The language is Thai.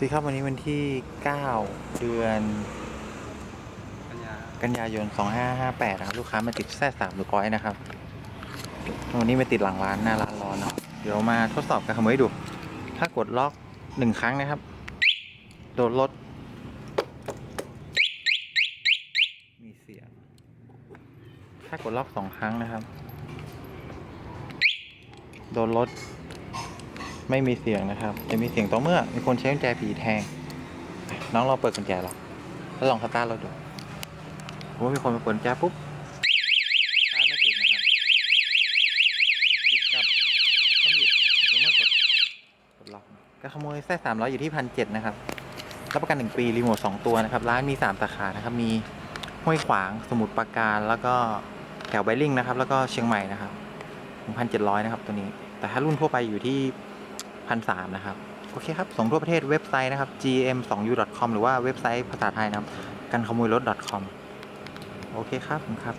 สวัสดีครับวันนี้วันที่ 9 เดือนปัญญากันยายน 2558 นะครับ ลูกค้ามาติดแท้สามหรือก้อยนะครับ วันนี้มาติดหลังร้านหน้าร้านร้อนเนาะเดี๋ยวมาทดสอบกันขโมยดู ถ้ากดล็อกหนึ่งครั้งนะครับ โดนรถ มีเสียง ถ้ากดล็อกสองครั้งนะครับ โดนรถ ไม่มีเสียงนะครับ จะมีเสียงต่อเมื่อ มีคนใช้กุญแจผีแทง น้องลองเปิดกุญแจหรอแล้วลองสตาร์ทรถดูว่ามีคนมาเปิดกุญแจปุ๊บสตาร์ทไม่ติดนะครับหยุดกลับต้องหยุดหยุดเมื่อกดกดล็อกก็ขโมยแท้สามร้อยอยู่ที่พันเจ็ดนะครับรับประกันหนึ่งปีรีโมทสองตัวนะครับ ร้านมีสามสาขานะครับ มีห้วยขวางสมุทรปราการแล้วก็แถวไบริ่งนะครับ แล้วก็เชียงใหม่นะครับหนึ่งพันเจ็ดร้อยนะครับตัวนี้ แต่ถ้ารุ่นทั่วไปอยู่ที่ พันสามนะครับ โอเคครับ ส่งทั่วประเทศเว็บไซต์นะครับ gm2u.com หรือว่าเว็บไซต์ภาษาไทยนะครับ กันขโมยรถ .com โอเคครับผมครับ